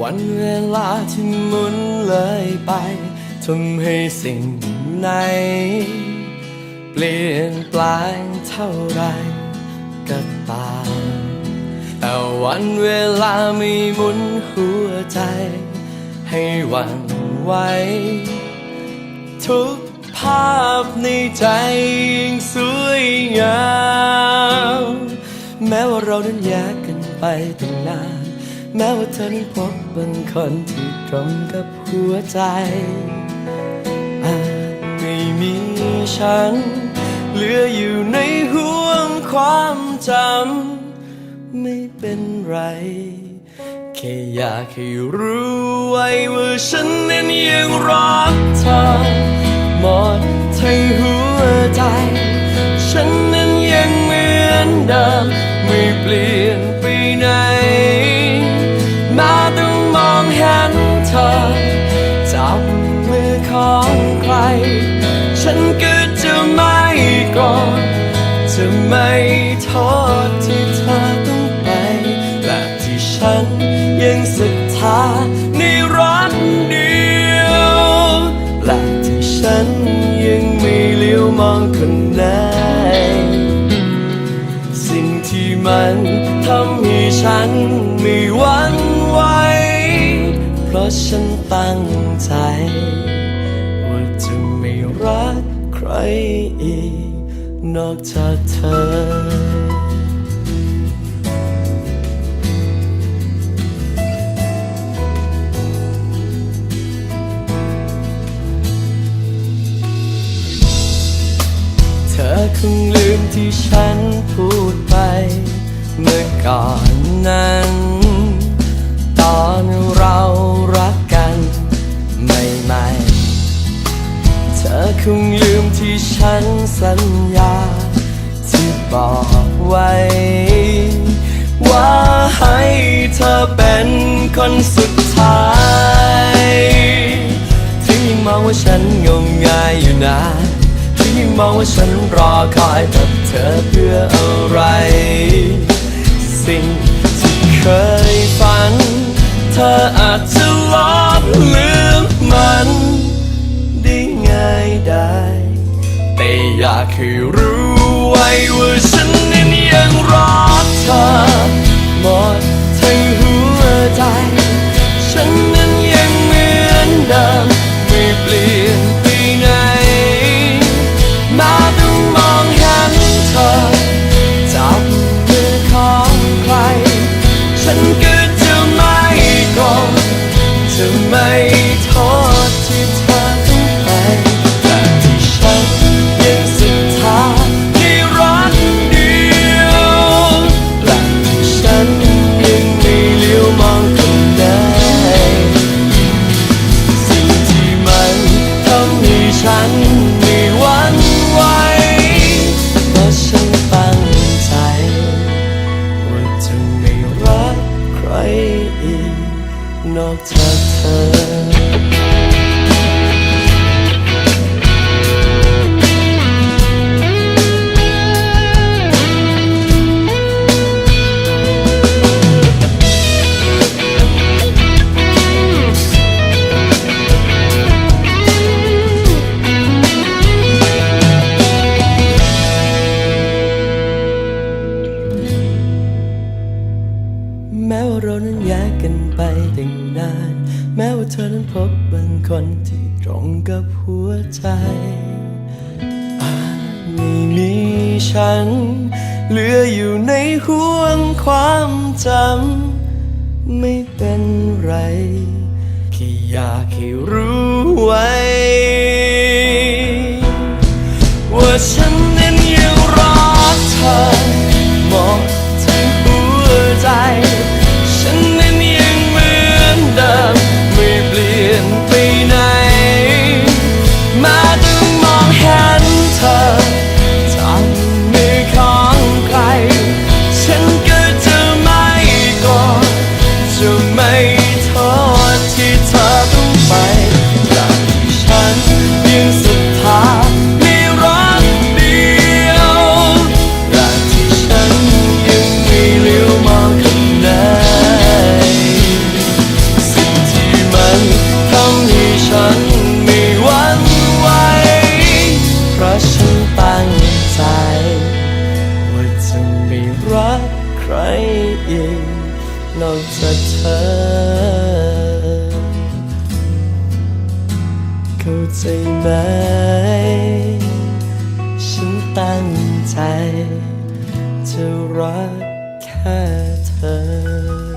วันเวลาที่หมุนเลยไปทำให้สิ่งไหนเปลี่ยนแปลงเท่าไรก็ตามแต่วันเวลาไม่หมุนหัวใจ ให้หวั่นไหวทุกภาพในใจยังสวยงามแม้ว่าเรานั้นแยกกันไปตั้งนาน แม้ว่าเธอนั้นพบบางคนที่ตรงกับหัวใจอาจไม่มีฉันเหลืออยู่ในห่วงความจำไม่เป็นไร แค่อยากให้รู้ไว้ว่าฉันนั้นยังรักเธอหมดทั้งหัวใจ ฉันนั้นยังเหมือนเดิมไม่เปลี่ยน ของใคร ฉันก็จะไม่กรธจะไม่โทษที่เธอต้องไป และที่ฉันยังศรัทธาในรักเดียว และที่ฉันยังไม่เลี้ยวมองคนไหนสิ่งที่มันทำให้ฉันไม่หวั่นไหวเพราะฉันตั้งใจ รักใครอีก นอกจากเธอเธอคงลืมที่ฉันพูดไป เมื่อก่อนนั้น ฉันสัญญา ที่บอกไว้ ว่าให้เธอเป็นคนสุดท้าย ที่ยังมองว่าฉันงมงายอยู่นานที่ยังมองว่าฉันรอคอยกับเธอเพื่ออะไร สิ่งที่เคยฝัน เธออาจจะลบลืมมันได้ง่ายได้ แต่อยากให้รู้ไว้ว่าฉันนั้นยังรักเธอหมดทั้งหัวใจฉัน นอกจากเธอ กกันไปตั้งนาน แม้ว่าเธอนั้นพบบางคนที่ตรงกับหัวใจอาจไม่มีฉัน เหลืออยู่ในห่วงความจำ ไม่เป็นไร แค่อยากให้รู้ไว้ ว่าฉัน ใจไหม ฉันตั้งใจ จะรักแค่เธอ